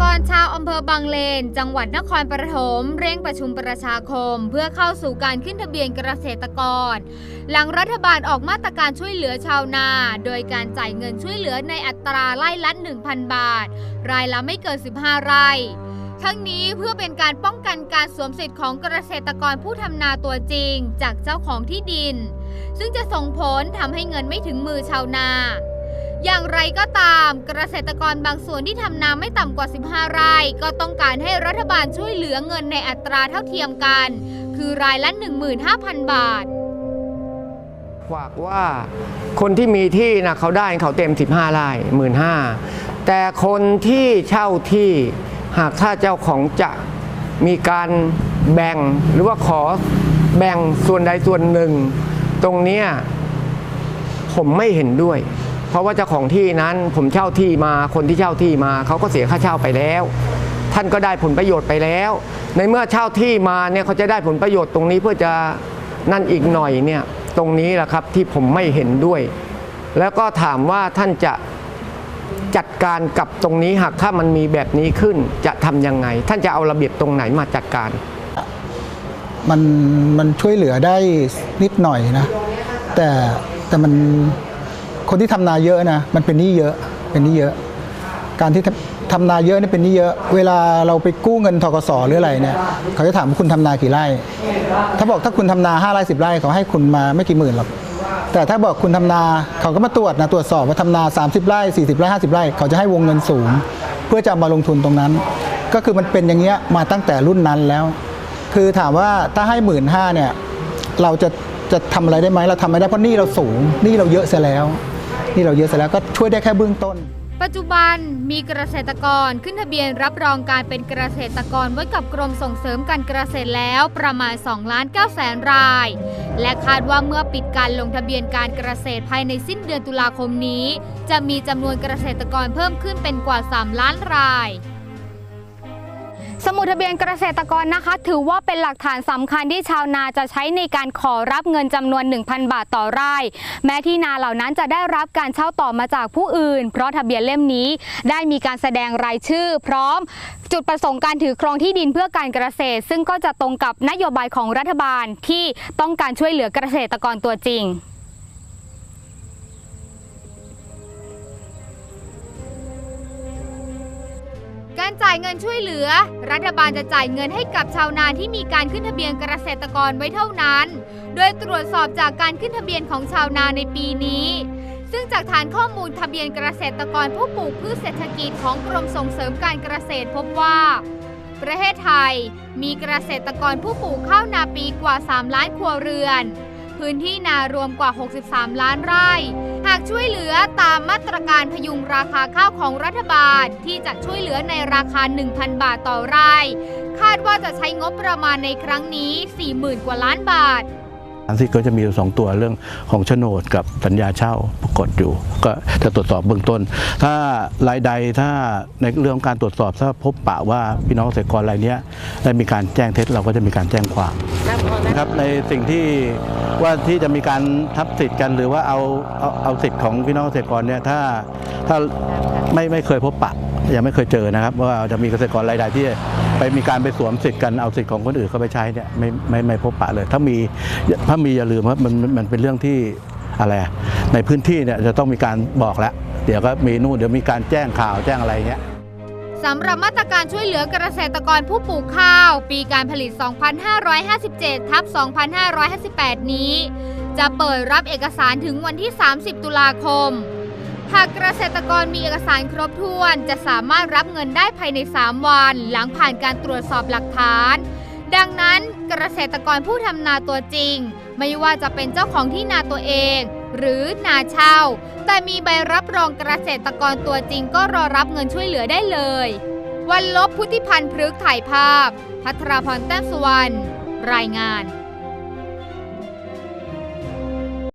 กรชาวอำเภอบางเลน จังหวัดนครปฐมเร่งประชุมประชาคม เพื่อเข้าสู่การขึ้นทะเบียนเกษตรกร หลังรัฐบาลออกมาตรการช่วยเหลือชาวนา โดยการจ่ายเงินช่วยเหลือในอัตราไล่ละ 1,000 บาท รายละไม่เกิน 15 ไร่ทั้งนี้เพื่อเป็นการป้องกันการสวมสิทธิ์ของเกษตรกรผู้ทำนาตัวจริง จากเจ้าของที่ดิน ซึ่งจะส่งผลทำให้เงินไม่ถึงมือชาวนา อย่างไรก็ตาม เกษตรกรบางส่วนที่ทำนาไม่ต่ำกว่า 15 ไร่ก็ต้องการให้รัฐบาลช่วยเหลือเงินในอัตราเท่าเทียมกัน คือรายละ 15,000 บาทฝากว่าคนที่มีที่นะเขาได้เขาเต็ม 15ไร่หมื่นห้าแต่คนที่เช่าที่หากถ้าเจ้าของจะมีการแบ่งหรือว่าขอแบ่งส่วนใดส่วนหนึ่ง ตรงนี้ผมไม่เห็นด้วย เพราะว่าเจ้าของที่นั้นผมเช่าที่มาคนที่เช่าที่มาเขาก็เสียค่าเช่าไปแล้ว ท่านก็ได้ผลประโยชน์ไปแล้ว ในเมื่อเช่าที่มาเนี่ยเขาจะได้ผลประโยชน์ตรงนี้เพื่อจะนั่นอีกหน่อยเนี่ยตรงนี้แหละครับที่ผมไม่เห็นด้วย แล้วก็ถามว่าท่านจะจัดการกับตรงนี้หากถ้ามันมีแบบนี้ขึ้นจะทำยังไง ท่านจะเอาระเบียบตรงไหนมาจัดการ มันมันช่วยเหลือได้นิดหน่อยนะ แต่แต่มัน คนที่ทำนาเยอะนะมันเป็นหนี้เยอะเป็นหนี้เยอะ การที่ทำทำนาเยอะนี่เป็นหนี้เยอะ เวลาเราไปกู้เงินทกสหรืออะไรเนี่ยเขาจะถามว่าคุณทำนากี่ไร่ ถ้าบอกถ้าคุณทำนาห้าไร่สิบไร่เขาให้คุณมาไม่กี่หมื่นหรอกแต่ถ้าบอกคุณทำนาเขาก็มาตรวจนะตรวจสอบว่าทำนา 30 ไร่ 40 ไร่ 50 ไร่ เขาจะให้วงเงินสูง เพื่อจะมาลงทุนตรงนั้น ก็คือมันเป็นอย่างเงี้ยมาตั้งแต่รุ่นนั้นแล้ว คือถามว่าถ้าให้หมื่นห้าเนี่ยเราจะจะทำอะไรได้ไหมเราทำไม่ได้เพราะหนี้เราสูงหนี้เราเยอะเสียแล้ว หนี่เราเยอะเสร็จแล้วก็ช่วยได้แค่เบื้องต้น ปัจจุบันมีเกษตรกรขึ้นทะเบียนรับรองการเป็นเกษตรกรไว้กับกรมส่งเสริมการเกษตรแล้วประมาณ2ล้าน9แสนราย และคาดว่าเมื่อปิดการลงทะเบียนการเกษตรภายในสิ้นเดือนตุลาคมนี้ จะมีจำนวนเกษตรกรเพิ่มขึ้นเป็นกว่า 3 ล้านราย สมุดทะเบียนเกษตรกรนะคะ ถือว่าเป็นหลักฐานสำคัญที่ชาวนาจะใช้ในการขอรับเงินจำนวน 1,000 บาทต่อไร่ แม้ที่นาเหล่านั้นจะได้รับการเช่าต่อมาจากผู้อื่น เพราะทะเบียนเล่มนี้ได้มีการแสดงรายชื่อ พร้อมจุดประสงค์การถือครองที่ดินเพื่อการเกษตร ซึ่งก็จะตรงกับนโยบายของรัฐบาลที่ต้องการช่วยเหลือเกษตรกรตัวจริง จ่ายเงินช่วยเหลือ รัฐบาลจะจ่ายเงินให้กับชาวนาที่มีการขึ้นทะเบียนเกษตรกรไว้เท่านั้น โดยตรวจสอบจากการขึ้นทะเบียนของชาวนาในปีนี้ ซึ่งจากฐานข้อมูลทะเบียนเกษตรกรผู้ปลูกพืชเศรษฐกิจของกรมส่งเสริมการเกษตรพบว่า ประเทศไทยมีเกษตรกรผู้ปลูกข้าวนาปีกว่า 3 ล้านครัวเรือน พื้นที่นารวมกว่า 63 ล้านไร่ หากช่วยเหลือตามมาตรการพยุงราคาข้าวของรัฐบาลที่จะช่วยเหลือในราคา 1,000 บาทต่อไร่ คาดว่าจะใช้งบประมาณในครั้งนี้ 40,000 กว่าล้านบาท อันที่ก็จะมีสองตัวเรื่องของโฉนดกับสัญญาเช่าปรากฏอยู่ ก็จะตรวจสอบเบื้องต้น ถ้ารายใดถ้าในเรื่องการตรวจสอบถ้าพบปะว่าพี่น้องเกษตรกรรายนี้ได้มีการแจ้งเท็จเราก็จะมีการแจ้งความนะครับในสิ่งที่ว่าที่จะมีการทับสิทธิ์กันหรือว่าเอาเอาเอาสิทธิ์ของพี่น้องเกษตรกรเนี่ยถ้าถ้าไม่ไม่เคยพบปะ ยังไม่เคยเจอนะครับว่าจะมีเกษตรกรรายใดที่ไปมีการไปสวมสิทธิ์กันเอาสิทธิ์ของคนอื่นเข้าไปใช้เนี่ยไม่ไม่ไม่พบปะเลย ถ้ามีถ้ามีอย่าลืมว่ามันมันมันเป็นเรื่องที่อะไรในพื้นที่เนี่ยจะต้องมีการบอกแล้วเดี๋ยวก็มีนู่นเดี๋ยวมีการแจ้งข่าวแจ้งอะไรเงี้ยสำหรับมาตรการช่วยเหลือเกษตรกรผู้ปลูกข้าว ปีการผลิต 2557 ทับ 2558 นี้ จะเปิดรับเอกสารถึงวันที่ 30 ตุลาคม หากเกษตรกรมีเอกสารครบถ้วน จะสามารถรับเงินได้ภายใน 3 วัน หลังผ่านการตรวจสอบหลักฐาน ดังนั้นเกษตรกรผู้ทำนาตัวจริง ไม่ว่าจะเป็นเจ้าของที่นาตัวเอง หรือนาเช่า แต่มีใบรับรองเกษตรกรตัวจริงก็รอรับเงินช่วยเหลือได้เลย วันลบพุทธิพันธ์พฤกษ์ถ่ายภาพ พัทรพรแต้มสุวรรณรายงาน